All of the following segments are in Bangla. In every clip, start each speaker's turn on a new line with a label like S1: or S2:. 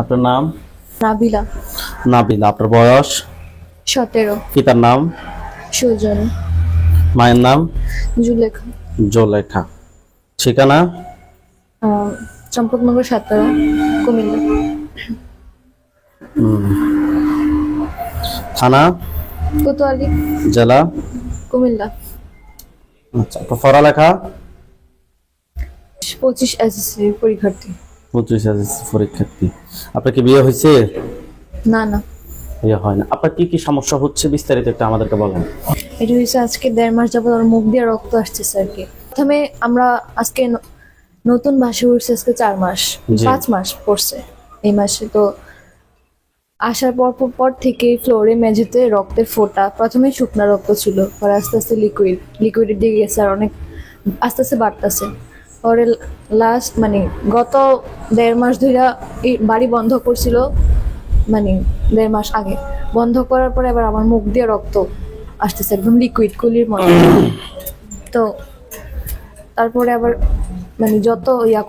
S1: আপনার নাম?
S2: নাবিলা।
S1: নাবিলা আপনার বয়স?
S2: সতেরো।
S1: পিতার নাম?
S2: সুজন।
S1: মায়ের নাম?
S2: জুলেখা।
S1: জোলেখা। ঠিকানা?
S2: চম্পকনগর সাতরা কুমিল্লা।
S1: থানা?
S2: কোতোয়ালি।
S1: জেলা?
S2: কুমিল্লা।
S1: আচ্ছা আপনার পড়ালেখা?
S2: পঁচিশ এসএসসি পরীক্ষার্থী।
S1: পঁচিশ পরীক্ষার্থী। আপনার কি বিয়ে হয়েছে?
S2: না না।
S1: হয় না। আপনার কি কি সমস্যা হচ্ছে? বিস্তারিত একটু আমাদেরকে বলেন।
S2: এটা হয়েছে আজকে দেড় মাস যাবত আমার মুখ দিয়ে রক্ত আসতেছে আর কি। প্রথমে আমরা আজকে নতুন ভাষা উঠছে আজকে চার মাস। পাঁচ মাস পড়ছে। এই মাসে তো আসার পর পর পর থেকে ফ্লোরে মেঝেতে রক্তের ফোঁটা। প্রথমে শুকনা রক্ত ছিল। পরে আস্তে আস্তে লিকুইড লিকুইডের দিকে গেছে আর অনেক আস্তে আস্তে বাড়তেছে। পরে লাস্ট মানে গত দেড় মাস ধরে এই বাড়ি বন্ধ করছিল মানে দেড় মাস আগে। বন্ধ করার পরে আবার আমার মুখ দিয়ে রক্ত আসতেছে একদম লিকুইড কুলির মতো। তো তারপরে আবার মানে যত ইয়া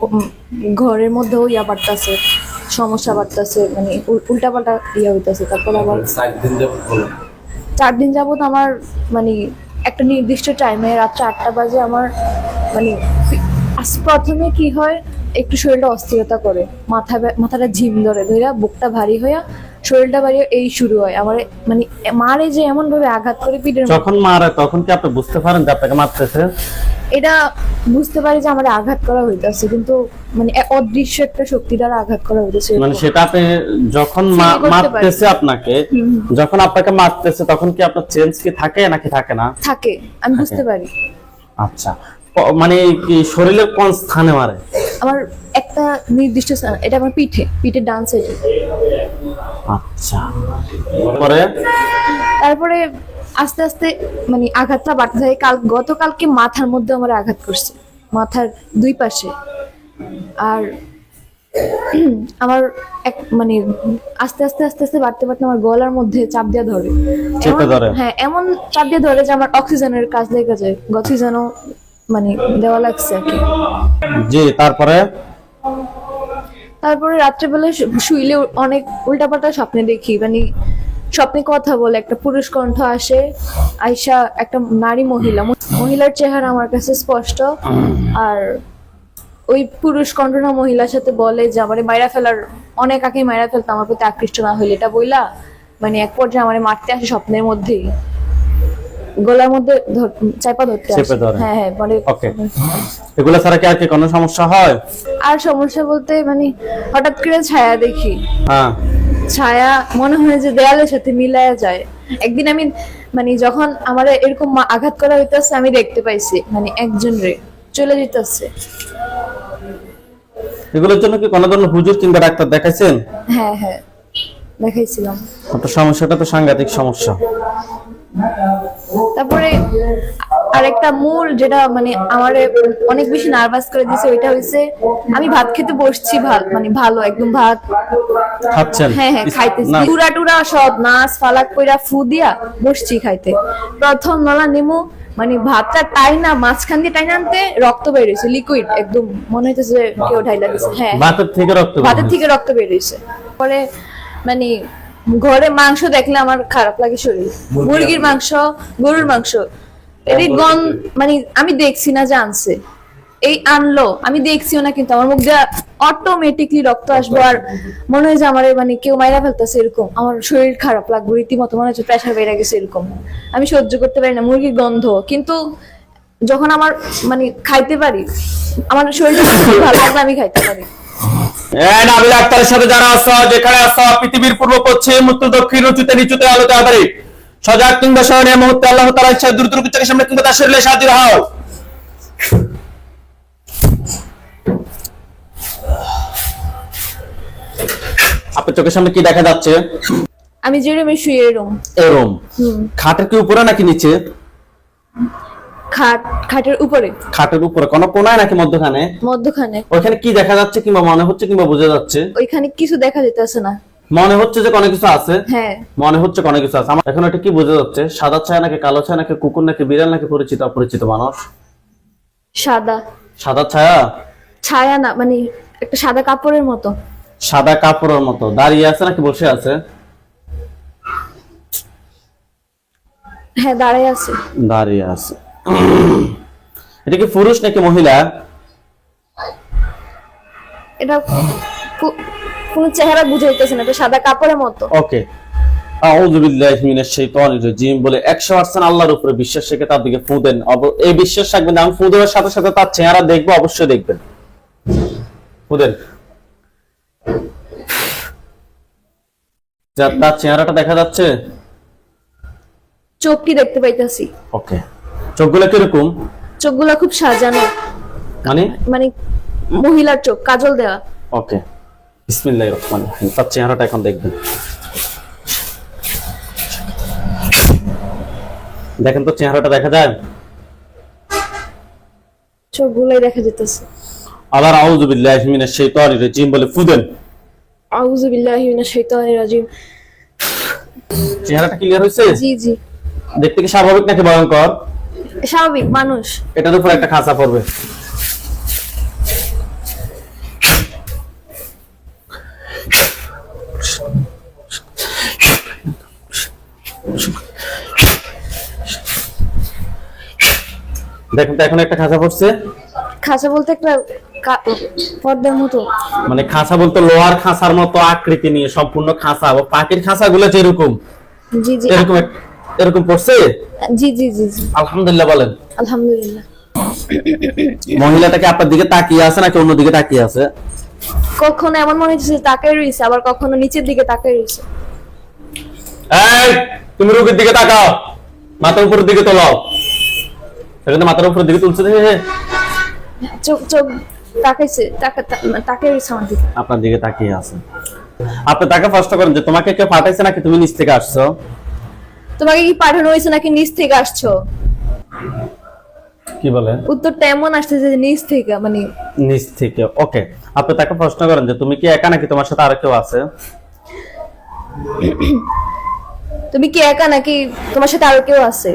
S2: ঘরের মধ্যেও ইয়া বাড়তেছে সমস্যা বাড়তেছে মানে উল্টা পাল্টা ইয়া হইতেছে। তারপর আবার চার দিন যাবত আমার মানে একটা নির্দিষ্ট টাইমে রাত্রে আটটা বাজে আমার মানে প্রথমে কি হয় একটু শরীরটা অস্থিরতা করে মাথা মাথাটা ঝিম ধরে ধরে বুকটা ভারী হয়ে শরীরটা ভারী এই শুরু হয়। আমার মানে মারে যে এমন ভাবে আঘাত করে পিঠের
S1: যখন মারে তখন কি আপনি বুঝতে পারেন যে আপনাকে মারতেছে?
S2: এটা বুঝতে পারি যে আমার আঘাত করা হইতেছে কিন্তু মানে অদৃশ্য একটা শক্তি দ্বারা আঘাত করা হইতেছে
S1: মানে সেটা আপনি যখন। মারতেছে আপনাকে যখন আপনাকে মারতেছে তখন কি আপনার চেঞ্জ কি থাকে নাকি থাকে না?
S2: থাকে আমি বুঝতে পারি।
S1: আচ্ছা। মানে শরীরের কোন স্থানে মারে?
S2: আমার একটা নির্দিষ্ট স্থান- এটা আমার পিঠে পিঠের ডান সাইডে
S1: আচ্ছা। পরে
S2: তারপরে আস্তে আস্তে মানে আঘাতটা বাড়তে থাকে। কাল গতকালকে মাথার মধ্যে আমার আঘাত করছে মাথার দুই পাশে। আর আমার এক মানে আস্তে আস্তে আস্তে আস্তে বাড়তে বাড়তে আমার গলার মধ্যে চাপ দিয়ে ধরে? হ্যাঁ এমন চাপ দিয়ে ধরে যে আমার অক্সিজেনের কাজ লেগে যায়। অক্সিজেনও মানে দেওয়া লাগছে আর কি।
S1: জি তারপরে?
S2: তারপরে রাত্রেবেলা শুইলে অনেক উল্টাপাল্টা স্বপ্নে দেখি মানে স্বপ্নে কথা বলে একটা পুরুষ কণ্ঠ আসে আয়সা একটা নারী মহিলা মহিলার চেহারা আমার কাছে স্পষ্ট আর ওই পুরুষ কণ্ঠনা মহিলার সাথে বলে যে আমারে মাইরা ফেলার অনেক আগে মাইরা ফেলতো আমার প্রতি আকৃষ্ট না হইলে এটা বইলা? মানে এক পর্যায়ে আমার মারতে আসে স্বপ্নের মধ্যেই। গলার মধ্যে চাপা ধরতে আসে।
S1: চেপে ধরে।
S2: হ্যাঁ হ্যাঁ মানে
S1: ওকে এগুলো ছাড়া কি আর কি কোনো সমস্যা হয়?
S2: আর সমস্যা বলতে মানে হঠাৎ করে ছায়া দেখি।
S1: হ্যাঁ।
S2: ছায়া মনে হয় যে দেয়ালের সাথে মিলায়া যায়। একদিন আমি মানে যখন আমার এরকম আঘাত করা হইতেছে আমি দেখতে পাইছি মানে একজন রে চলে যেতেছে
S1: এগুলোর জন্য কি কোনো ধরনের হুজুর কিংবা ডাক্তার দেখাইছেন?
S2: হ্যাঁ হ্যাঁ দেখাইছিলাম।
S1: আপনার সমস্যাটা তো সাংঘাতিক সমস্যা।
S2: তারপরে আরেকটা মূল যেটা মানে আমার অনেক বেশি নার্ভাস করে দিয়েছে ওইটা হয়েছে আমি ভাত খেতে বসছি ভালো মানে ভালো একদম ভাত
S1: খাচ্ছেন
S2: হ্যাঁ হ্যাঁ খাইতেছি। টুরা টুরা সব নাচ ফালাক কইরা ফু দিয়া বসছি খাইতে। প্রথম নলা নেমু মানে ভাতটা টাই না মাঝখান দিয়ে টাইনা আনতে রক্ত বের বেরিয়েছে লিকুইড একদম মনে হইতেছে যে কেউ ঢাইলা দিছে। হ্যাঁ
S1: ভাতের থেকে রক্ত বের
S2: ভাতের থেকে রক্ত বেরিয়েছে পরে মানে ঘরে মাংস দেখলে আমার খারাপ লাগে শরীর। মুরগির মাংস গরুর মাংস। এর গন মানে আমি দেখছি না যে আনছে। এই আনলো আমি দেখছিও না কিন্তু আমার মুখ দিয়ে অটোমেটিকলি রক্ত আসব আর মনে হয় যে আমার মানে কেউ মাইরা ফেলতেছে এরকম। আমার শরীর খারাপ লাগবে রীতিমতো মনে হচ্ছে প্রেশার বেড়ে গেছে এরকম। আমি সহ্য করতে পারি না মুরগির গন্ধ। কিন্তু যখন আমার মানে খাইতে পারি আমার শরীরটা ভালো লাগবে আমি খাইতে পারি।
S1: নাবিল আক্তারের সাথে যারা আছো যেখানে আছো পৃথিবীর পূর্ব পশ্চিম উত্তর দক্ষিণ উঁচুতে নিচুতে আলোতে আধারে সজাগ কিংবা শহরে মুহূর্তে আল্লাহ তাআলা ইচ্ছা দ্রুত দ্রুত চোখের সামনে কিংবা তার শরীরে হাজির হও। আপনার চোখের সামনে কি দেখা যাচ্ছে?
S2: আমি যে রুমে। শুয়ে রুম।
S1: এরম খাটের কি উপরে নাকি নিচে?
S2: খাট খাটের উপরে।
S1: খাটের উপরে। কোন কোনায় নাকি মধ্যখানে?
S2: মধ্যখানে।
S1: কি দেখা যাচ্ছে কিংবা মনে হচ্ছে কিংবা বোঝা যাচ্ছে?
S2: ওইখানে কিছু দেখা যেতেছে না।
S1: মনে হচ্ছে যে কোনো কিছু আছে?
S2: হ্যাঁ।
S1: মনে হচ্ছে কোনো কিছু আছে। এখন এটা কি বোঝা যাচ্ছে? সাদা ছায়া নাকি কালো ছায়া নাকি কুকুর নাকি বিড়াল নাকি পরিচিত অপরিচিত মানুষ?
S2: সাদা।
S1: সাদা ছায়া?
S2: ছায়া না মানে একটা সাদা কাপড়ের মতো।
S1: সাদা কাপড়ের মতো। দাঁড়িয়ে আছে নাকি বসে আছে?
S2: হ্যাঁ দাঁড়িয়ে আছে।
S1: দাঁড়িয়ে আছে। এটা কি পুরুষ নাকি মহিলা?
S2: এটা কোনো চেহারা বুঝাইতেছে না এটা সাদা কাপড়ের মতো।
S1: ওকে আউযু বিল্লাহি মিনাশ শাইতানির রাজিম বলে 100% আল্লাহর উপরে বিশ্বাস রেখে তার দিকে ফু দেন। এই বিশ্বাস রাখবেন আমি ফু দেওয়ার সাথে সাথে তার চেহারা দেখব অবশ্যই দেখবেন। ফু দেন। তার চেহারাটা দেখা যাচ্ছে?
S2: চোখটি দেখতে পাইতাছি?
S1: ওকে চোখগুলো কীরকম?
S2: চোখগুলা খুব সাজানো।
S1: মানে?
S2: মানে মহিলার চোখ কাজল দেওয়া।
S1: ওকে। বিসমিল্লাহির রহমানির রহিম। তার চেহারাটা এখন দেখবেন। দেখেন তো চেহারাটা দেখা যায়?
S2: চোখগুলাই দেখা যেতেছে।
S1: আল্লাহর আউযু বিল্লাহি মিনাশ শাইতানির রাজিম বলে ফু দেন।
S2: আউযু বিল্লাহি মিনাশ শাইতানির রাজিম।
S1: চেহারাটা ক্লিয়ার হয়েছে
S2: জি জি।
S1: দেখতে কি স্বাভাবিক নাকি ভয়ঙ্কর?
S2: স্বাভাবিক মানুষ।
S1: এটার উপর একটা খাঁচা পড়বে। দেখুন তো এখন একটা খাঁচা পড়ছে।
S2: খাঁচা বলতে একটা পর্দার মতো।
S1: মানে খাঁচা বলতে লোহার খাঁচার মতো আকৃতি নিয়ে সম্পূর্ণ খাঁচা ও পাখির খাঁচাগুলো যেরকম।
S2: জি জি।
S1: এরকম এরকম পড়ছে
S2: জি জি জি
S1: আলহামদুলিল্লাহ বলেন।
S2: আলহামদুলিল্লাহ।
S1: মহিলাটাকে আপনার দিকে তাকিয়ে আছে নাকি অন্য দিকে তাকিয়ে আছে?
S2: কখনো এমন মনে হচ্ছে যে তাকাই রয়েছে আবার কখনো নিচের দিকে তাকাই রয়েছে।
S1: এই তুমি রোগীর দিকে তাকাও মাথার উপরের দিকে তোলাও। সেখানে মাথার উপরের দিকে তুলছে দেখে।
S2: চোখ চোখ তাকাইছে তাকা তা- তাকাই রয়েছে আমার দিকে।
S1: আপনার দিকে তাকিয়ে আছে। আপনি তাকে প্রশ্ন করেন যে তোমাকে কেউ পাঠাইছে নাকি? তুমি নিচ থেকে আসছো?
S2: তোমাকে কি পাঠানো হয়েছে নাকি নিচ থেকে আসছো?
S1: কি বলে?
S2: উত্তরটা এমন আসতেছে যে নিচ থেকে মানে
S1: নিচ থেকে ওকে আপনি তাকে প্রশ্ন করেন যে তুমি কি একা নাকি তোমার সাথে আর কেউ আছে?
S2: তুমি কি একা নাকি তোমার সাথে আরও কেউ আছে?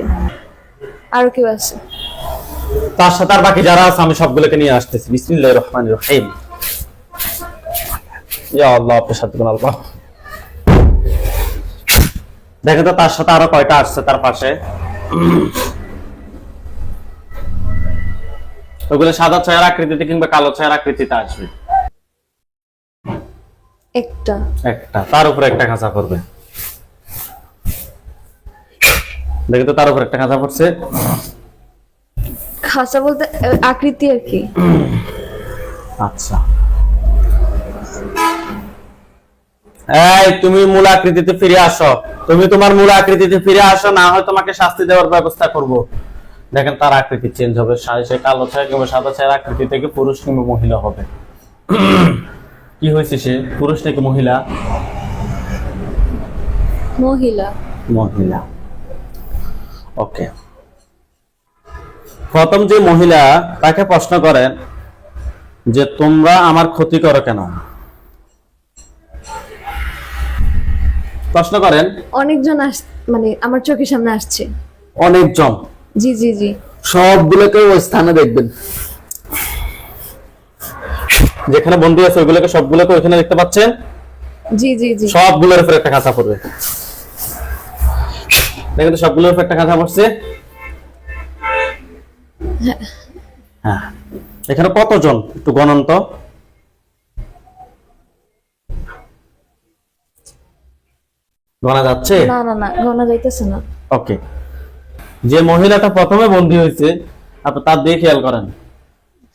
S2: আরও কেউ আছে।
S1: তার সাথে আর বাকি যারা আছে আমি সবগুলোকে নিয়ে আসতেছি। বিসমিল্লাহির রহমানির রহিম। ইয়া আল্লাহ আপনার সাথে আল্লাহ। দেখেন তো তার সাথে আরও কয়টা আসছে তার পাশে? ওগুলো সাদা ছায়ার আকৃতিতে কিংবা কালো ছায়ার আকৃতিতে আসবে।
S2: একটা।
S1: একটা। তার উপরে একটা খাঁচা পড়বে। দেখেন তো তার উপরে একটা খাঁচা পড়ছে।
S2: খাসা বলতে আকৃতি আর কি।
S1: আচ্ছা। এই তুমি মূল আকৃতিতে ফিরে আসো। তুমি তোমার মূল আকৃতিতে ফিরে আসো না হয় তোমাকে শাস্তি দেওয়ার ব্যবস্থা করব। দেখেন তার আকৃতি চেঞ্জ হবে। সা- কালো ছায়া কিংবা সাদা ছায়ার আকৃতি থেকে পুরুষ কিংবা মহিলা হবে। কি হয়েছে সে? পুরুষ নাকি মহিলা?
S2: মহিলা।
S1: মহিলা। ওকে প্রথম যে মহিলা তাকে প্রশ্ন করেন যে তোমরা আমার ক্ষতি করো কেন? প্রশ্ন করেন?
S2: অনেকজন আস মানে আমার চোখের সামনে আসছে।
S1: অনেকজন?
S2: জি জি জি।
S1: সবগুলোকে ওই স্থানে দেখবেন। যেখানে বন্ধু আছে ওইগুলোকে সবগুলোকে ওইখানে দেখতে পাচ্ছেন?
S2: জি জি জি।
S1: সবগুলোর উপর একটা কাঁচা পড়বে। দেখেন তো সবগুলোর উপর একটা কাঁচা পড়ছে। হ্যাঁ। এখানে কতজন? একটু গণন তো। গণা যাচ্ছে?
S2: না না না গণা যাইতেছে না।
S1: ওকে যে মহিলাটা প্রথমে বন্দী হয়েছে আপনি তার দিয়ে খেয়াল করেন।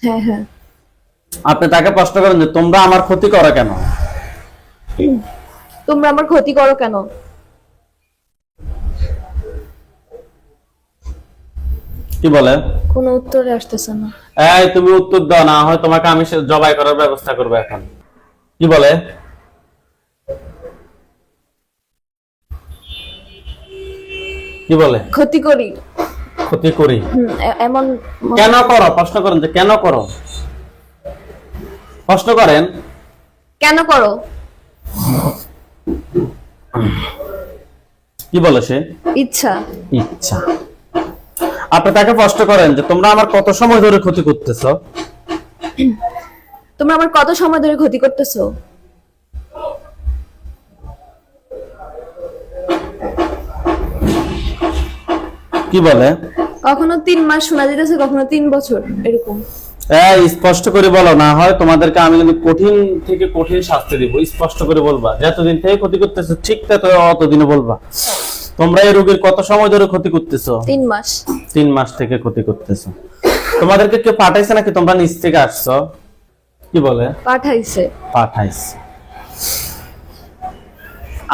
S2: হ্যাঁ হ্যাঁ।
S1: আপনি তাকে প্রশ্ন করেন যে তোমরা আমার ক্ষতি করো কেন?
S2: তোমরা আমার ক্ষতি করো কেন?
S1: কি বলে?
S2: কোনো উত্তরে আসতেছে না।
S1: এই তুমি উত্তর দাও না হয় তোমাকে আমি সে- জবাই করার ব্যবস্থা করব এখন। কি বলে? কি বলে?
S2: ক্ষতি করি।
S1: ক্ষতি করি।
S2: এমন
S1: কেন করো? প্রশ্ন করেন যে কেন করো? প্রশ্ন করেন।
S2: কেন করো?
S1: কি বলে সে?
S2: ইচ্ছা।
S1: ইচ্ছা। আপনি তাকে প্রশ্ন করেন যে তোমরা আমার কত সময় ধরে ক্ষতি করতেছো?
S2: তোমরা আমার কত সময় ধরে ক্ষতি করতেছো?
S1: কি বলে?
S2: কখনো তিন মাস শোনা যেতেছে কখনো তিন বছর এরকম।
S1: এই স্পষ্ট করে বলো না হয় তোমাদেরকে আমি কিন্তু কঠিন থেকে কঠিন শাস্তি দিব স্পষ্ট করে বলবা। যতদিন থেকে ক্ষতি করতেছো ঠিক তত অতদিনে বলবা। তোমরা এই রোগীর কত সময় ধরে ক্ষতি করতেছো?
S2: তিন মাস।
S1: তিন মাস থেকে ক্ষতি করতেছো। তোমাদেরকে কেউ পাঠাইছে নাকি? তোমরা নিচ থেকে আসছো। কি বলে?
S2: পাঠাইছে।
S1: পাঠাইছে।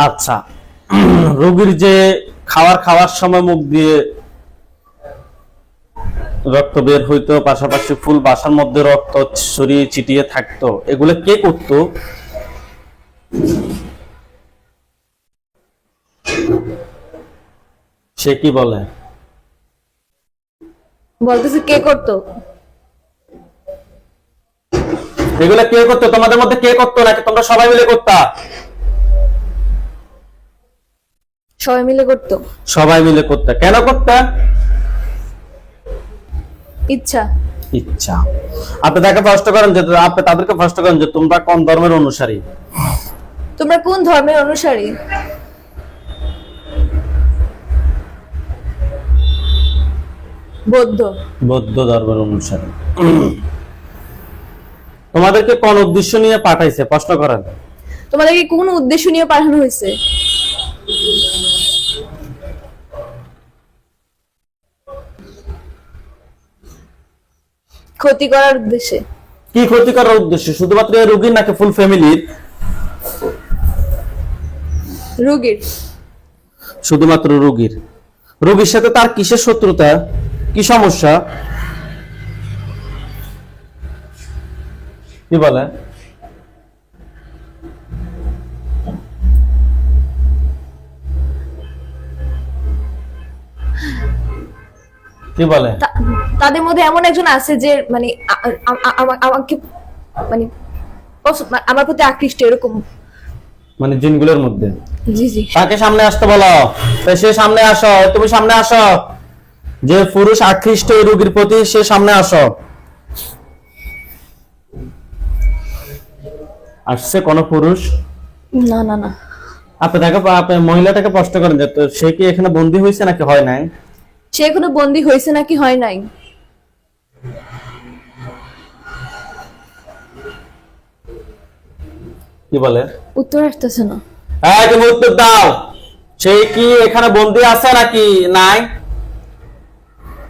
S1: আচ্ছা রোগীর যে খাবার খাওয়ার সময় মুখ দিয়ে রক্ত বের হইতো পাশাপাশি ফুল বাসার মধ্যে রক্ত ছড়িয়ে ছিটিয়ে থাকতো। এগুলো কে করতো? সে কি বলে?
S2: বলতেছে কে করতো?
S1: এগুলো কে করতো? তোমাদের মধ্যে কে করতো নাকি তোমরা সবাই মিলে করতা?
S2: সবাই মিলে করতো।
S1: সবাই মিলে করতা। কেন করতা?
S2: ইচ্ছা।
S1: ইচ্ছা। আপনি তাকে প্রশ্ন করেন যে আপনি তাদেরকে প্রশ্ন করেন যে তোমরা কোন ধর্মের অনুসারী?
S2: তোমরা কোন ধর্মের অনুসারী? বৌদ্ধ।
S1: বৌদ্ধ ধর্মের অনুসারী। তোমাদেরকে কোন উদ্দেশ্য নিয়ে পাঠাইছে? প্রশ্ন করেন।
S2: তোমাদেরকে কোন উদ্দেশ্য নিয়ে পাঠানো হয়েছে? ক্ষতি করার উদ্দেশ্যে?
S1: কি ক্ষতি করার উদ্দেশ্য? শুধুমাত্র রোগীর নাকি ফুল ফ্যামিলির
S2: রোগীর।
S1: শুধুমাত্র রোগীর। রোগীর সাথে তার কিসের শত্রুতা? কি সমস্যা? কি বলে কি বলে?
S2: তাদের মধ্যে এমন একজন আছে যে মানে আমাকে মানে আমার প্রতি আকৃষ্ট এরকম।
S1: মানে জিনগুলোর মধ্যে?
S2: জি জি।
S1: তাকে সামনে আসতে বলো। সে সামনে আসো তুমি সামনে আসো। যে পুরুষ আকৃষ্ট এই রোগীর প্রতি সে সামনে আসো। আসছে কোন পুরুষ?
S2: না না না।
S1: আপনি তাকে আপনি মহিলাটাকে প্রশ্ন করেন যে তো সে কি এখানে বন্দী হয়েছে নাকি হয় নাই?
S2: সে এখনও বন্দি হয়েছে নাকি হয় নাই?
S1: কি বলে?
S2: উত্তর আসতেছে না।
S1: হ্যাঁ তুমি উত্তর দাও। সে কি এখানে বন্দী আছে নাকি নাই?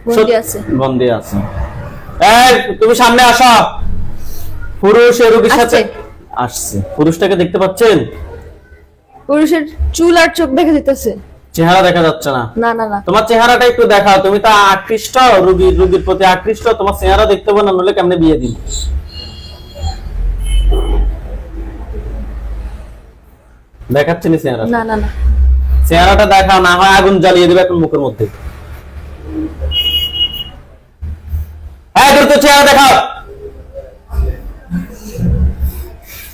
S2: বন্দি আছে।
S1: বন্দী আছে। এই তুমি সামনে আসো। পুরুষ এই রোগীর সাথে
S2: আসছে।
S1: আসছে পুরুষটাকে দেখতে পাচ্ছেন?
S2: পুরুষের চুল আর চোখ দেখা যেতেছে
S1: চেহারা দেখা যাচ্ছে না।
S2: না না না।
S1: তোমার চেহারাটা একটু দেখাও। তুমি তো আকৃষ্ট রোগীর রোগীর প্রতি আকৃষ্ট তোমার চেহারা দেখতে পাবো না নলে কেমনে বিয়ে দিন দেখাচ্ছে না চেহারা
S2: না না না।
S1: চেহারাটা দেখাও না হয় আগুন জ্বালিয়ে দেবে এখন মুখের মধ্যে। হ্যাঁ দ্রুত চেহারা দেখাও।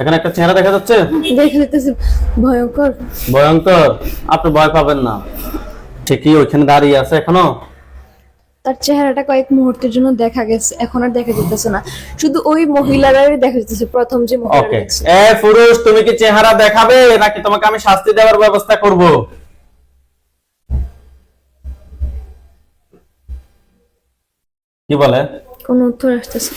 S1: এখানে একটা চেহারা দেখা যাচ্ছে?
S2: দেখা ভয়ঙ্কর।
S1: ভয়ঙ্কর। আপনি ভয় পাবেন না। ঠিকই ওইখানে দাঁড়িয়ে আছে এখনও।
S2: তার চেহারাটা কয়েক মুহূর্তের জন্য দেখা গেছে। এখন আর দেখা যেতেছে না। শুধু ওই মহিলারাই দেখা যেতেছে প্রথম যে মহিলা
S1: ওকে এ পুরুষ তুমি কি চেহারা দেখাবে? নাকি তোমাকে আমি শাস্তি দেওয়ার ব্যবস্থা করব? কি বলে?
S2: কোন উত্তর আসতেছে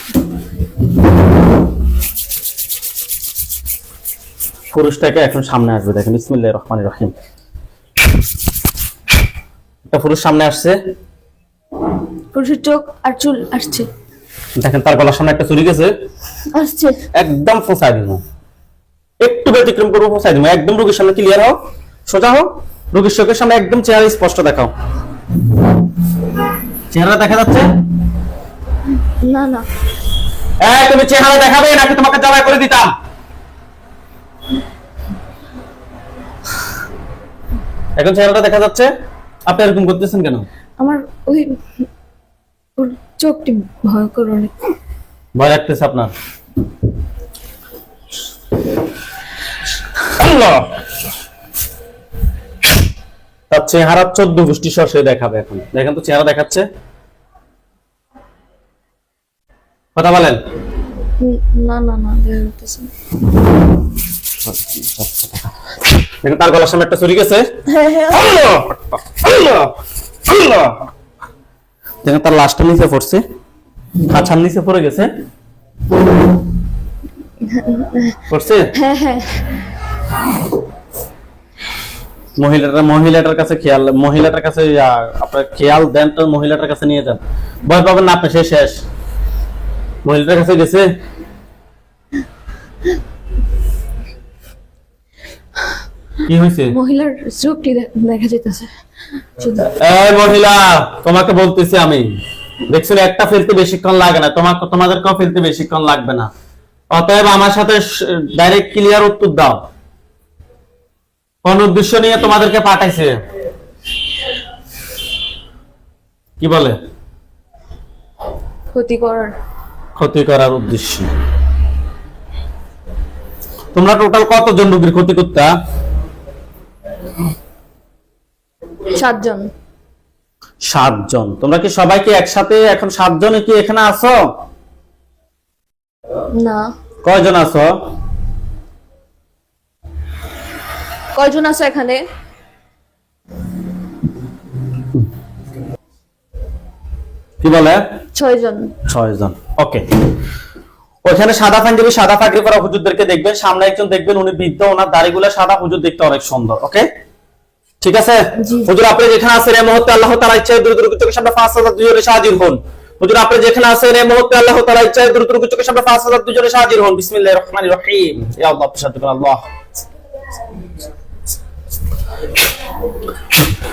S2: না।
S1: পুরুষটাকে এখন সামনে আসবে দেখেন ইসমিল্লাহ রহমান রহিম। একটা পুরুষ সামনে আসছে।
S2: পুরুষের চোখ আর চুল আসছে।
S1: দেখেন তার গলার সামনে একটা চুরি গেছে।
S2: আসছে।
S1: একদম দিব। একটু ব্যতিক্রম করব দিব। একদম রোগীর সামনে ক্লিয়ার হও। সোজা হও। রোগীর চোখের সামনে একদম চেহারা স্পষ্ট দেখাও। চেহারা দেখা যাচ্ছে?
S2: না না।
S1: এই তুমি চেহারা দেখাবে নাকি তোমাকে জবাই করে দিতাম? এখন চেহারাটা দেখা যাচ্ছে আপনি এরকম করতেছেন কেন?
S2: আমার ওই ওর চোখটি ভয়ঙ্কর অনেক।
S1: ভয় লাগতেছে আপনার। আল্লাহ! তার চেহারা চোদ্দ গোষ্ঠী সে দেখাবে এখন। দেখেন তো চেহারা দেখাচ্ছে। কথা বলেন।
S2: না না না।
S1: দেখেন তার গলার সামনে একটা চুরি গেছে।
S2: হ্যাঁ হ্যাঁ!
S1: দেখেন তার লাশটা নিচে পড়ছে। খাঁচার নিচে পড়ে গেছে। পড়ছে?
S2: হ্যাঁ
S1: মহিলাটা মহিলাটার কাছে খেয়াল মহিলাটার কাছে আপনার খেয়াল দেন তো মহিলাটার কাছে নিয়ে যান। ভয় পাবেন না আপনি সে শেষ। মহিলাটার কাছে গেছে। কি হয়েছে?
S2: মহিলার চোখটি দেখা শুধু
S1: এই মহিলা তোমাকে বলতেছি আমি। দেখছ একটা ফেলতে বেশিক্ষণ লাগে না। তোমাকে তোমাদেরকেও ফেলতে বেশিক্ষণ লাগবে না। অতএব আমার সাথে ডাইরেক্ট ক্লিয়ার উত্তর দাও। কোন উদ্দেশ্য নিয়ে তোমাদেরকে পাঠাইছে? কি বলে?
S2: ক্ষতি করার।
S1: ক্ষতি করার উদ্দেশ্য। তোমরা টোটাল কতজন রোগীর ক্ষতি করতা?
S2: সাতজন।
S1: সাতজন। তোমরা কি সবাই কি একসাথে এখন সাতজনে কি এখানে আছো?
S2: না।
S1: কয়জন আছো?
S2: কয়জন আছে এখানে?
S1: কি বলে?
S2: ছয় জন
S1: ছয় জন ওকে। ওখানে সাদা পাঞ্জাবি সাদা পাগড়ি পরা হুজুরদেরকে দেখবেন। সামনে একজন দেখবেন উনি বৃদ্ধ ওনার দাড়িগুলো সাদা হুজুর দেখতে অনেক সুন্দর ওকে? ঠিক আছে? হুজুর আপনি যেখানে আছেন এই মুহূর্তে আল্লাহ তাআলা ইচ্ছায় দ্রুত দ্রুত চোখের সামনে পাঁচ হাজার দুজনে হাজির হন। হুজুর আপনি যেখানে আছেন এই মুহূর্তে আল্লাহ তাআলা ইচ্ছায় দ্রুত দ্রুত চোখের সামনে পাঁচ হাজার দুজনে হাজির হন। বিসমিল্লাহির রহমানির রহিম। ইয়া আল্লাহ প্রসাদ করুন আল্লাহ।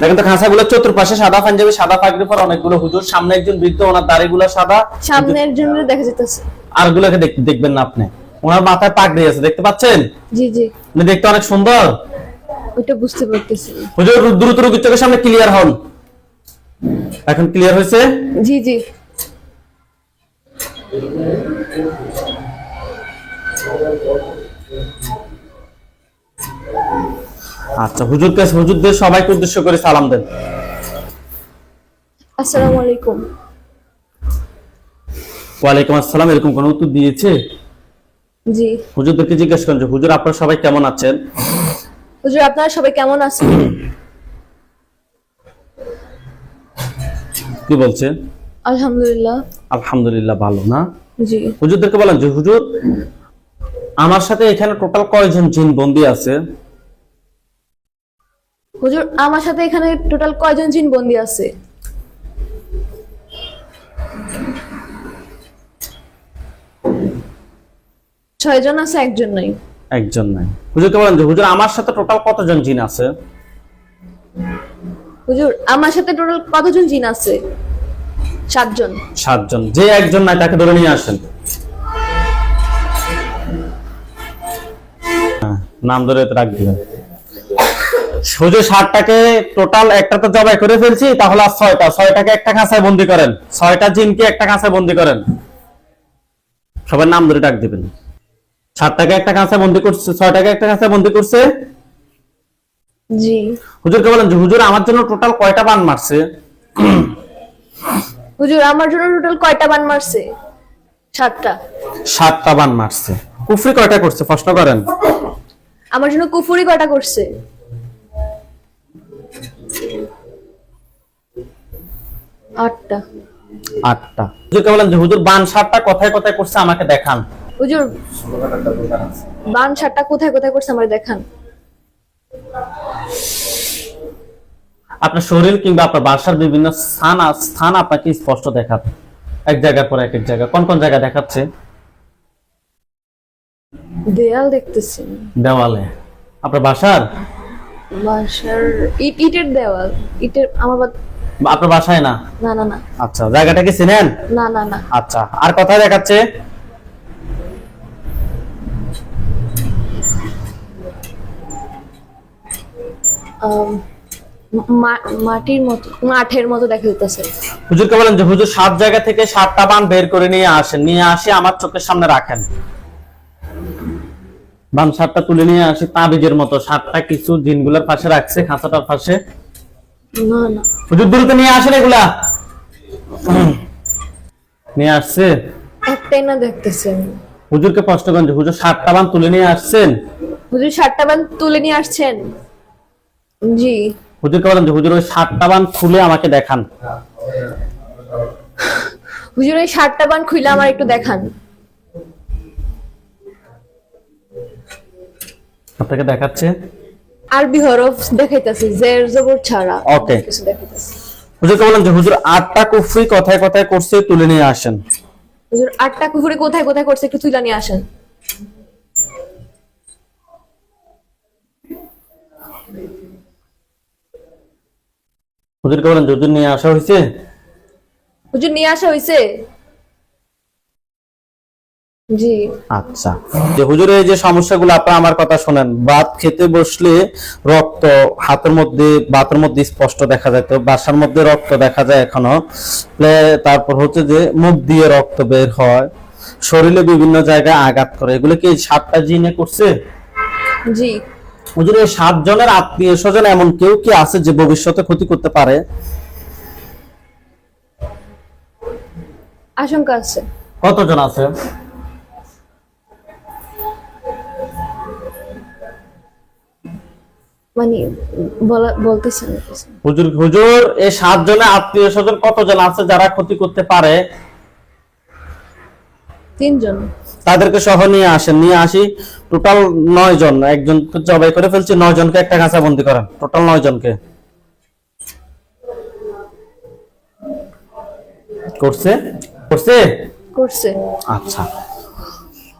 S1: দেখেন তো খাঁচাগুলো চতুর্পাশে সাদা পাঞ্জাবি সাদা পাগড়ি পরা অনেকগুলো হুজুর। সামনে একজন বৃদ্ধ ওনার দাড়িগুলো সাদা।
S2: সামনের জন্য দেখা যেতেছে
S1: আর গুলোকে দেখ- দেখবেন না আপনি। ওনার মাথায় পাগড়ি আছে দেখতে পাচ্ছেন?
S2: জি জি।
S1: দেখতে অনেক সুন্দর।
S2: ওইটা বুঝতে পারতেছি
S1: হুজুর দ্রুত রোগীর চোখের সামনে ক্লিয়ার হন। এখন ক্লিয়ার হয়েছে?
S2: জি জি।
S1: আচ্ছা হুজুরকে হুজুরদের সবাইকে উদ্দেশ্য করে সালাম দেন।
S2: আসসালামু আলাইকুম।
S1: ওয়ালাইকুম আসসালাম এরকম কোন উত্তর দিয়েছে?
S2: জি।
S1: হুজুরদেরকে জিজ্ঞেস করেন যে হুজুর আপনারা সবাই কেমন আছেন?
S2: হুজুর আপনারা সবাই কেমন আছেন?
S1: কি বলছে
S2: আলহামদুলিল্লাহ।
S1: আলহামদুলিল্লাহ ভালো না?
S2: জি।
S1: হুজুরদেরকে বলেন যে হুজুর আমার সাথে এখানে টোটাল কয়জন জিন বন্দি আছে?
S2: হুজুর আমার সাথে এখানে টোটাল কয়জন জিন বন্দি আছে? ছয়জন আছে একজন নাই।
S1: একজন নাই। হুজুরকে বলেন যে হুজুর আমার সাথে টোটাল কতজন জিন আছে?
S2: হুজুর আমার সাথে টোটাল কতজন জিন আছে? সাতজন।
S1: সাতজন। যে একজন নাই তাকে ধরে নিয়ে আসেন। হ্যাঁ, নাম ধরে রাখ দিবেন হুজুর ষাটটাকে টোটাল একটা তো জবাই করে ফেলছি তাহলে আর ছয়টা। ছয়টাকে একটা কাঁচায় বন্দি করেন। ছয়টা জিনকে একটা কাঁচায় বন্দি করেন। সবার নাম ধরে ডাক দিবেন। ষাটটাকে একটা কাঁচায় বন্দি করছে ছয়টাকে একটা কাঁচায় বন্দি করছে?
S2: জি।
S1: হুজুরকে বলেন যে হুজুর আমার জন্য টোটাল কয়টা বান মারছে?
S2: হুজুর আমার জন্য টোটাল কয়টা বান মারছে? সাতটা।
S1: সাতটা বান মারছে। কুফরি কয়টা করছে প্রশ্ন করেন?
S2: আমার জন্য কুফুরি কয়টা করছে? আটটা।
S1: আটটা। হুজুরকে বলেন যে হুজুর বান সাতটা কোথায় কোথায় করছে আমাকে দেখান।
S2: হুজুর বান কোথায় কোথায় করছে আমার দেখান।
S1: আপনার শরীর কিংবা আপনার বাসার বিভিন্ন স্থান স্থান আপনাকে স্পষ্ট দেখাবে। এক জায়গার পর এক এক জায়গা। কোন কোন জায়গা দেখাচ্ছে?
S2: দেয়াল দেখতেছি।
S1: দেওয়ালে। আপনার বাসার?
S2: বাসার ইট ইটের দেওয়াল। ইটের আমার বা-
S1: আপনার বাসায় না?
S2: না না না।
S1: আচ্ছা জায়গাটা কি চিনেন
S2: না না না।
S1: আচ্ছা আর কোথায় দেখাচ্ছে?
S2: মাটির মতো মাঠের মতো দেখা যেতেছে
S1: হুজুরকে বলেন যে হুজুর সাত জায়গা থেকে সাতটা বান বের করে নিয়ে আসেন নিয়ে আসে আমার চোখের সামনে রাখেন। বান সাতটা তুলে নিয়ে আসি তাবিজের মতো সাতটা কিছু জিনগুলোর পাশে রাখছে খাঁচাটার পাশে।
S2: না না।
S1: হুজুর দ্রুত নিয়ে আসেন এগুলা। নিয়ে আসছে?
S2: একটাই না দেখতেছি আমি।
S1: হুজুরকে প্রশ্ন করেন হুজুর সাতটা বান তুলে নিয়ে আসছেন?
S2: হুজুর সাতটা বান তুলে নিয়ে আসছেন। জি।
S1: হুজুরকে বলেন যে হুজুর ওই সাতটা বান খুলে আমাকে দেখান।
S2: হুজুর এই শার্টটা বান খুইলে আমার একটু দেখান।
S1: আপনাকে দেখাচ্ছে?
S2: আরবি হরফ দেখাইতাছে জের জবর ছাড়া।
S1: ওকে।
S2: কিছু দেখাইতাছে।
S1: হুজুরকে বলেন যে হুজুর আটটা কুফরি কথায় কথায় করছে তুলে নিয়ে আসেন।
S2: হুজুর আটটা কুফুরি কোথায় কোথায় করছে একটু তুইলা নিয়ে আসেন।
S1: হুজুরকে বলেন হুজুর নিয়ে আসা হয়েছে
S2: হুজুর নিয়ে আসা হয়েছে জি।
S1: আচ্ছা। যে হুজুর এই যে সমস্যাগুলো আপনারা আমার কথা শোনেন ভাত খেতে বসলে রক্ত হাতের মধ্যে বাতের মধ্যে স্পষ্ট দেখা যায় তো বাসার মধ্যে রক্ত দেখা যায় এখনও। তারপর হচ্ছে যে মুখ দিয়ে রক্ত বের হয় শরীরে বিভিন্ন জায়গায় আঘাত করে। এগুলো কি সাতটা জিনে করছে?
S2: জি।
S1: হুজুর এই সাত জনের আত্মীয় স্বজন এমন কেউ কি আছে যে ভবিষ্যতে ক্ষতি করতে পারে?
S2: আশঙ্কা আছে।
S1: কতজন আছে?
S2: মানে বলতেছেন
S1: হুজুর হুজুর এই সাত জনের আত্মীয় স্বজন কতজন আছে যারা ক্ষতি করতে পারে?
S2: তিনজন।
S1: তাদেরকে সহ নিয়ে আসেন নিয়ে আসি। টোটাল নয় জন একজন জবাই করে ফেলছে নয় জনকে একটা কাঁচা বন্দি করেন। টোটাল নয় জনকে। করছে? করছে?
S2: করছে।
S1: আচ্ছা।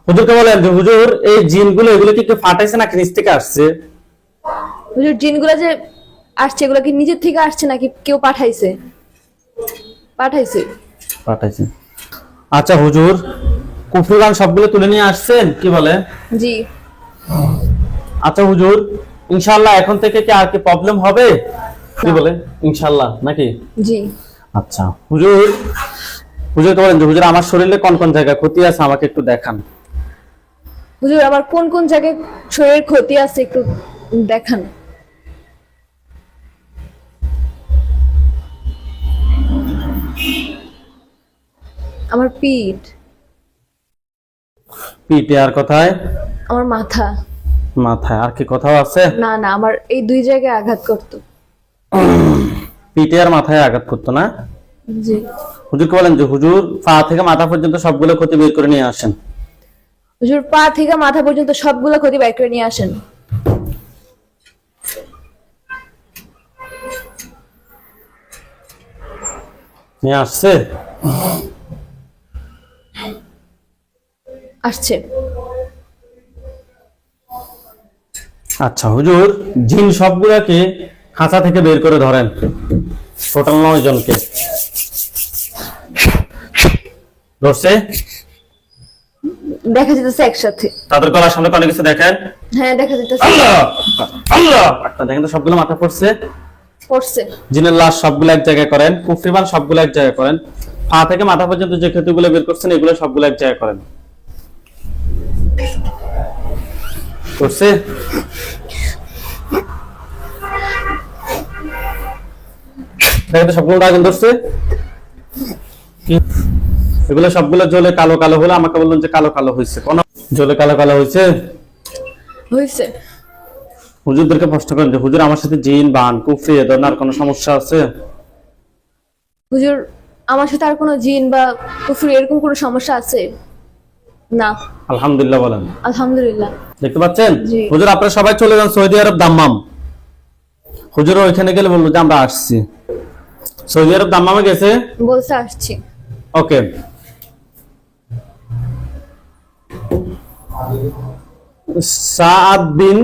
S1: হুজুরকে বলেন হুজুর এই জিনগুলো এগুলো কি ফাটাইছে নাকি নিচ থেকে আসছে?
S2: হুজুর জিনগুলা যে আসছে এগুলা কি নিজের থেকে আসছে নাকি কেউ পাঠাইছে? পাঠাইছে।
S1: পাঠাইছে। আচ্ছা হুজুর কুফরিগান সবগুলো তুলে নিয়ে আসছেন? কি বলে?
S2: জি।
S1: আচ্ছা হুজুর ইনশাআল্লাহ এখন থেকে কি আর কি প্রবলেম হবে? কি। বলে? ইনশাআল্লাহ নাকি?
S2: জি।
S1: আচ্ছা হুজুর হুজুর তো বলেন যে হুজুর আমার শরীরে কোন কোন জায়গায় ক্ষতি আছে আমাকে একটু দেখান।
S2: হুজুর আমার কোন কোন জায়গায় শরীরের ক্ষতি আছে একটু দেখান। আমার পিঠ।
S1: পিঠে আর কোথায়?
S2: আমার মাথা।
S1: মাথায় আর কি কোথাও আছে?
S2: না না আমার এই দুই জায়গায় আঘাত করতো।
S1: পিঠে আর মাথায় আঘাত করতো না?
S2: জি।
S1: হুজুরকে বলেন যে হুজুর পা থেকে মাথা পর্যন্ত সবগুলো ক্ষতি বের করে নিয়ে আসেন?
S2: হুজুর পা থেকে মাথা পর্যন্ত সবগুলো ক্ষতি বাইর করে নিয়ে আসেন।
S1: নিয়ে আসছে?
S2: আসছে।
S1: আচ্ছা হুজুর জিন সবগুলাকে খাঁচা থেকে বের করে ধরেন। টোটাল নয় জনকে। ধরছে?
S2: দেখা যেতেছে একসাথে।
S1: তাদের গলার সামনে অনেক কিছু দেখেন?
S2: হ্যাঁ দেখা যেতেছে
S1: আল্লাহ! আল্লাহ! একটা দেখেন তো সবগুলো মাথা পড়ছে।
S2: পড়ছে।
S1: জিনের লাশ সবগুলো এক জায়গায় করেন কুফরিবান সবগুলো এক জায়গায় করেন। পা থেকে মাথা পর্যন্ত যে ক্ষতিগুলো বের করছেন এগুলো সবগুলো এক জায়গায় করেন। করছে? সবগুলো আগুন ধরছে। এগুলো সবগুলো জ্বলে কালো কালো হলে আমাকে বললেন যে কালো কালো হয়েছে। কোন জ্বলে কালো কালো হয়েছে?
S2: হয়েছে।
S1: হুজুরদেরকে প্রশ্ন করেন যে হুজুর আমার সাথে জিন বান কুফরি এ ধরনের আর কোনো সমস্যা আছে?
S2: হুজুর আমার সাথে আর কোনো জিন বা কুফরি এরকম কোনো সমস্যা আছে? না।
S1: আলহামদুলিল্লাহ বলেন।
S2: আলহামদুলিল্লাহ।
S1: দেখতে পাচ্ছেন? হুজুর আপনারা সবাই চলে যান সৌদি আরব দাম্মাম। হুজুর ওইখানে গেলে বলব যে আমরা আসছি। সৌদি আরব দাম্মামে গেছে?
S2: বলছে আসছি।
S1: ওকে। সাদ বিন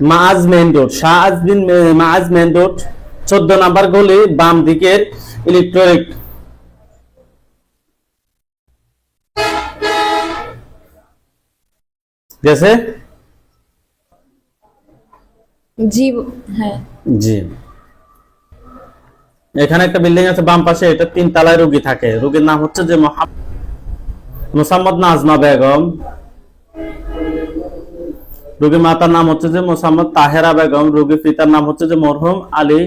S1: মাজ মেন রোড বিন মাজ মেন রোড চোদ্দ নাম্বার গলি বাম দিকের ইলেকট্রনিক গেছে
S2: জি হ্যাঁ
S1: জি এখানে একটা বিল্ডিং আছে বাম পাশে এটা তিন তলায় রোগী থাকে। রোগীর নাম হচ্ছে যে মোসাম্মদ নাজমা বেগম। রোগীর মাতার নাম হচ্ছে যে মোসাম্মদ তাহেরা বেগম। রোগীর পিতার নাম হচ্ছে যে মরহুম আলী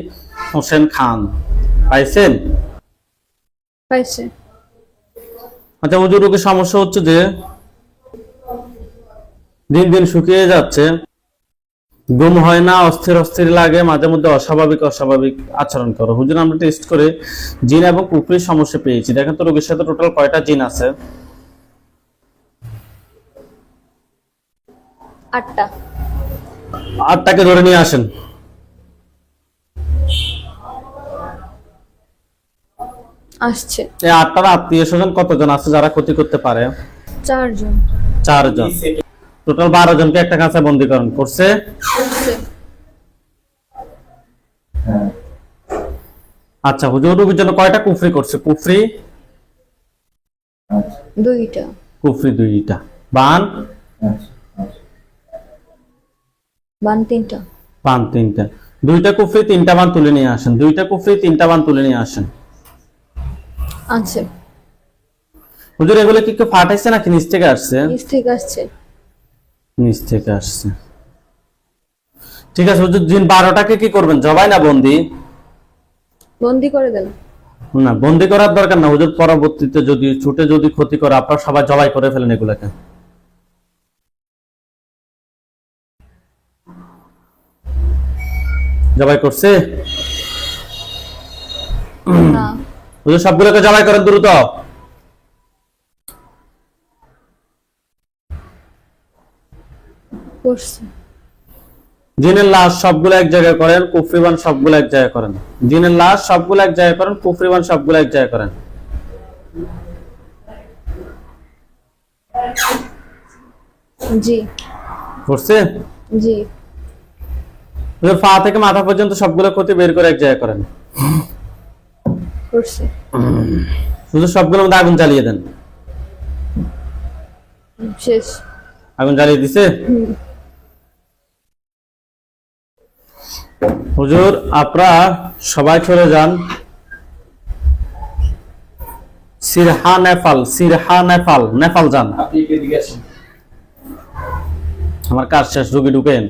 S1: হোসেন খান। পাইছেন?
S2: পাইছে।
S1: আচ্ছা হুজুর রোগীর সমস্যা হচ্ছে যে দিন দিন শুকিয়ে যাচ্ছে। ঘুম হয় না অস্থির অস্থির লাগে মাঝে মধ্যে অস্বাভাবিক অস্বাভাবিক আচরণ করো। হুজুর আমরা টেস্ট করে জিন এবং কুফরির সমস্যা পেয়েছি। দেখেন তো রোগীর সাথে টোটাল কয়টা জিন আছে?
S2: আটটা।
S1: আটটাকে ধরে নিয়ে আসেন।
S2: আসছে।
S1: এই আটটার আত্মীয় স্বজন কতজন আছে? যারা ক্ষতি করতে পারে?
S2: চারজন।
S1: চারজন। টোটাল বারো জনকে একটা কাঁচা বন্দি করেন করছে।
S3: হ্যাঁ।
S1: আচ্ছা হুজুর রোগীর জন্য কয়টা কুফরি করছে? কুফরি?
S3: আচ্ছা
S2: দুইটা।
S1: কুফরি দুইটা। বান?
S3: আচ্ছা আচ্ছা
S2: বান তিনটা।
S1: পান তিনটা। দুইটা কুফরি তিনটা বান তুলে নিয়ে আসেন। দুইটা কুফরি তিনটা বান তুলে নিয়ে আসেন।
S2: আছে
S1: হুজুর এগুলো কি কেউ ফাটাইছে নাকি? নিচ থেকে আসছে?
S2: নিচ থেকে আসছে।
S1: নিচ থেকে আসছে। ঠিক আছে হুজুর দিন বারোটাকে কি করবেন? জবাই না বন্দি?
S2: বন্দি করে দেন।
S1: না বন্দি করার দরকার না। হুজুর পরবর্তীতে যদি ছুটে যদি ক্ষতি করে আপনার সবাই জবাই করে ফেলেন এগুলাকে। জবাই করছে?
S2: না।
S1: হুজুর সবগুলোকে জবাই করেন দ্রুত।
S2: করছে।
S1: জিনের লাশ সবগুলো এক জায়গায় করেন কুফরিবান সবগুলো এক জায়গায় করেন। জিনের লাশ সবগুলো এক জায়গায় করেন কুফরিবান সবগুলো এক জায়গায় করেন।
S2: জি।
S1: করছে?
S2: জি।
S1: পা থেকে মাথা পর্যন্ত সবগুলো ক্ষতি বের করে এক জায়গায় করেন।
S2: করছে।
S1: শুধু সবগুলোর মধ্যে আগুন জ্বালিয়ে দেন।
S2: শেষ।
S1: আগুন জ্বালিয়ে দিছে? হুজুর আপনারা সবাই চলে যান। সিরহা নেপাল সিরহা নেপাল নেপাল যান।
S3: আপনি কি এদিকে আসেন?
S1: আমার কাজ শেষ রুগী ঢুকেন।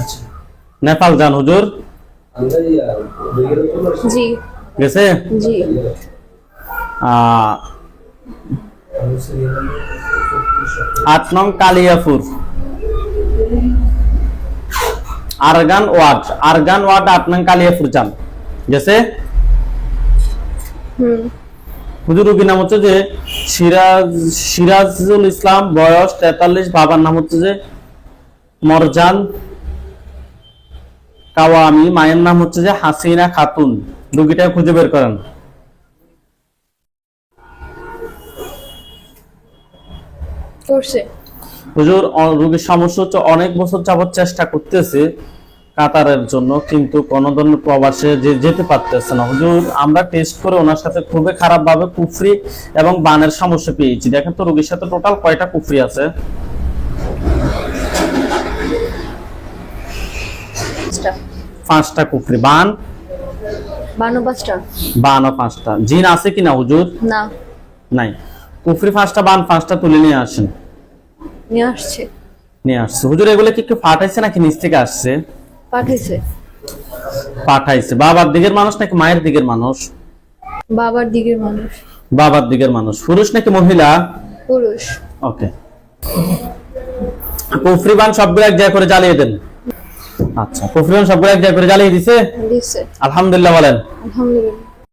S3: আচ্ছা।
S1: নেপাল যান হুজুর।
S3: ইয়া
S2: জি।
S1: গেছে?
S2: জি।
S1: আট নং কালিয়াপুর। আরগান ওয়ার্ড। আরগান ওয়ার্ড আট নং কালিয়াপুর যান গেছে নাম হচ্ছে যে সিরাজ সিরাজুল ইসলাম বয়স তেতাল্লিশ বাবার নাম হচ্ছে যে মরজান কাওয়ামি মায়ের নাম হচ্ছে যে হাসিনা খাতুন। রুগীটা খুঁজে বের করেন।
S2: করছে।
S1: হুজুর রোগীর সমস্যা হচ্ছে অনেক বছর যাবত চেষ্টা করতেছে কাতারের জন্য কিন্তু কোন ধরনের প্রবাসে যে যেতে পারতেছে না। হুজুর আমরা টেস্ট করে ওনার সাথে খুবই খারাপ ভাবে কুফরি এবং বানের সমস্যা পেয়েছি। দেখেন তো রোগীর সাথে টোটাল কয়টা কুফরি আছে? পাঁচটা। কুফরি। বান?
S2: বানো পাঁচটা।
S1: বান ও পাঁচটা। জিন আছে কিনা হুজুর?
S2: না।
S1: নাই। কুফরি পাঁচটা বান পাঁচটা তুলে নিয়ে আসেন।
S2: নিয়ে আসছে।
S1: নিয়ে আসছে। হুজুর এগুলো কি একটু ফাটাইছে নাকি নিচ থেকে আসছে?
S2: পাঠিয়েছে
S1: পাঠাইছে। বাবার দিকের মানুষ নাকি মায়ের দিকের মানুষ?
S2: বাবার দিকের মানুষ।
S1: বাবার দিকের মানুষ। পুরুষ নাকি মহিলা?
S2: পুরুষ।
S1: ওকে। কুফরিবান সবগুলো এক জায়গায় করে জ্বালিয়ে দেন। আচ্ছা কুফরিবান সবগুলো এক জায়গায় করে জ্বালিয়ে দিছে?
S2: দিচ্ছে
S1: আলহামদুলিল্লাহ বলেন।
S2: আলহামদুলিল্লাহ।